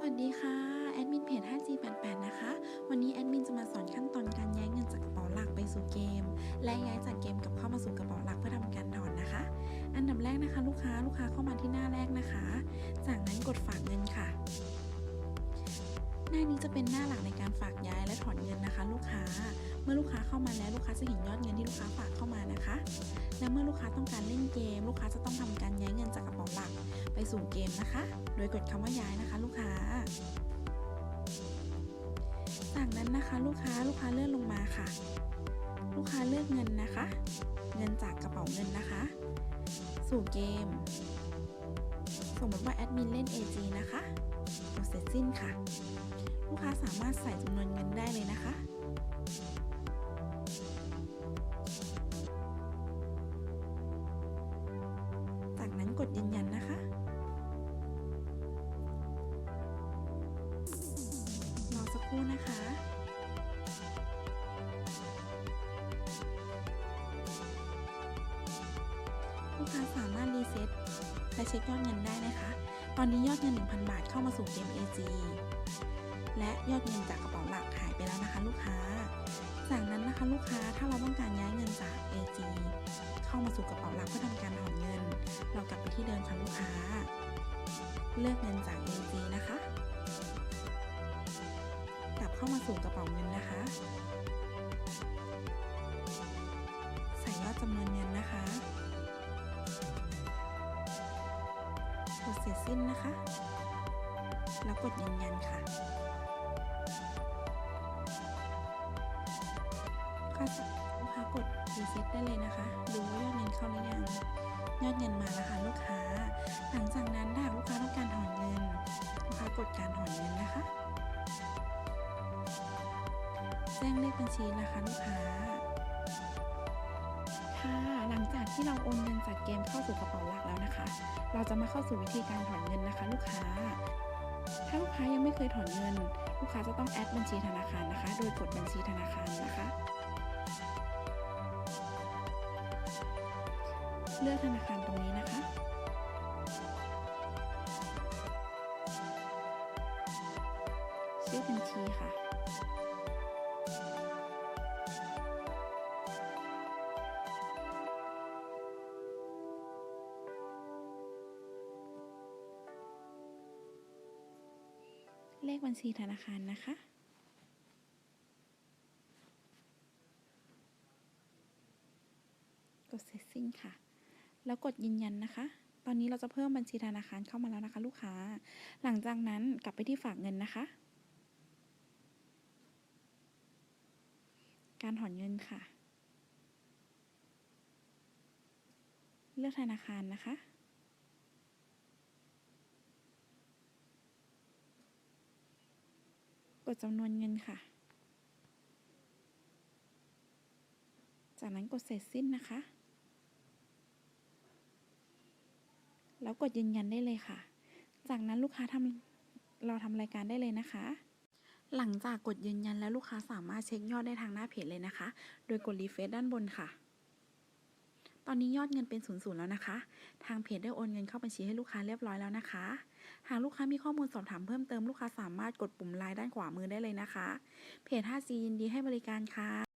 สวัสดีค่ะ แอดมินเพจ 5G88 นะคะ วันนี้แอดมินจะมาสอนขั้นตอนการย้ายเงินจากกระเป๋าหลักไปสู่เกม และย้ายจากเกมกลับเข้ามาสู่กระเป๋าหลักเพื่อทำการถอนนะคะ อันดับแรกนะคะ ลูกค้าลูกค้าเข้ามาที่หน้าแรกนะคะ จากนั้นกดฝากเงินค่ะ หน้านี้จะเป็นหน้าหลักในการฝากย้ายและถอนเงินนะคะ ลูกค้า เมื่อลูกค้าเข้ามาแล้วลูกค้าจะเห็นยอดเงินที่ลูกค้าฝากเข้ามานะคะ และเมื่อลูกค้าต้องการเล่นเกม ลูกค้าจะต้องทำการย้ายเงินจากกระเป๋าหลัก ไปสู่เกมนะคะ โดยกดคำว่าย้ายนะคะ ลูกค้า จากนั้นนะคะลูกค้าลูกค้าเลื่อนลงมาค่ะ ลูกค้าเลือกเงินนะคะ เงินจากกระเป๋าเงินนะคะ สู่เกม สมมติว่าแอดมินเล่น AG นะคะกดเสร็จสิ้นค่ะ ลูกค้าสามารถใส่จำนวนเงินได้เลยนะคะจากนั้นกดยืนยันนะคะ ครู่นะคะลูกค้าสามารถรีเซ็ตและเช็คยอดเงินได้นะคะ ตอนนี้ยอดเงิน 1,000 บาทเข้ามาสู่เกม AG และยอดเงินจากกระเป๋าหลักหายไปแล้วนะคะลูกค้า จากนั้นนะคะลูกค้าถ้าเราต้องการย้ายเงินจาก AG เข้ามาสู่กระเป๋าหลักเพื่อทำการถอนเงิน เรากลับไปที่เดิมค่ะลูกค้า เลือกเงินจาก AG นะคะ เข้ามาสู่กระเป๋าเงินนะคะ ใส่ยอดจำนวนเงินนะคะกดเสร็จสิ้นนะคะ แล้วกดยืนยันค่ะก็ลูกค้ากดรีเซ็ตได้เลยนะคะ ดูว่ายอดเงินเข้าหรือยัง ยอดเงินมาแล้วค่ะลูกค้า หลังจากนั้นถ้าลูกค้าต้องการถอนเงิน ลูกค้ากดการถอนเงินนะคะ แจ้งเลขบัญชีนะคะลูกค้า ค่ะ หลังจากที่เราโอนเงินจากเกมเข้าสู่กระเป๋าหลักแล้วนะคะ เราจะมาเข้าสู่วิธีการถอนเงินนะคะ ลูกค้า ถ้าลูกค้ายังไม่เคยถอนเงิน ลูกค้าจะต้องแอดบัญชีธนาคารนะคะ โดยกดบัญชีธนาคารนะคะ เลือกธนาคารตรงนี้นะคะชื่อบัญชีค่ะ เลขบัญชีธนาคารนะคะ กดเสร็จสิ้นค่ะ แล้วกดยืนยันนะคะ ตอนนี้เราจะเพิ่มบัญชีธนาคารเข้ามาแล้วนะคะ ลูกค้า หลังจากนั้นกลับไปที่ฝากเงินนะคะ การถอนเงินค่ะ เลือกธนาคารนะคะ ดจำนวนเงินค่ะ จากนั้นกดเสร็จสิ้นนะคะ แล้วกดยืนยันได้เลยค่ะ จากนั้นลูกค้าทำเราทำรายการได้เลยนะคะ หลังจากกดยืนยันแล้วลูกค้าสามารถเช็คยอดได้ทางหน้าเพจเลยนะคะ โดยกดรีเฟซด้านบนค่ะ ตอนนี้ยอดเงินเป็นศูนย์ศูนย์แล้วนะคะ ทางเพจได้โอนเงินเข้าบัญชีให้ลูกค้าเรียบร้อยแล้วนะคะ หากลูกค้ามีข้อมูลสอบถามเพิ่มเติมลูกค้าสามารถกดปุ่มไลน์ด้านขวามือได้เลยนะคะ เพจ 5G ยินดีให้บริการค่ะ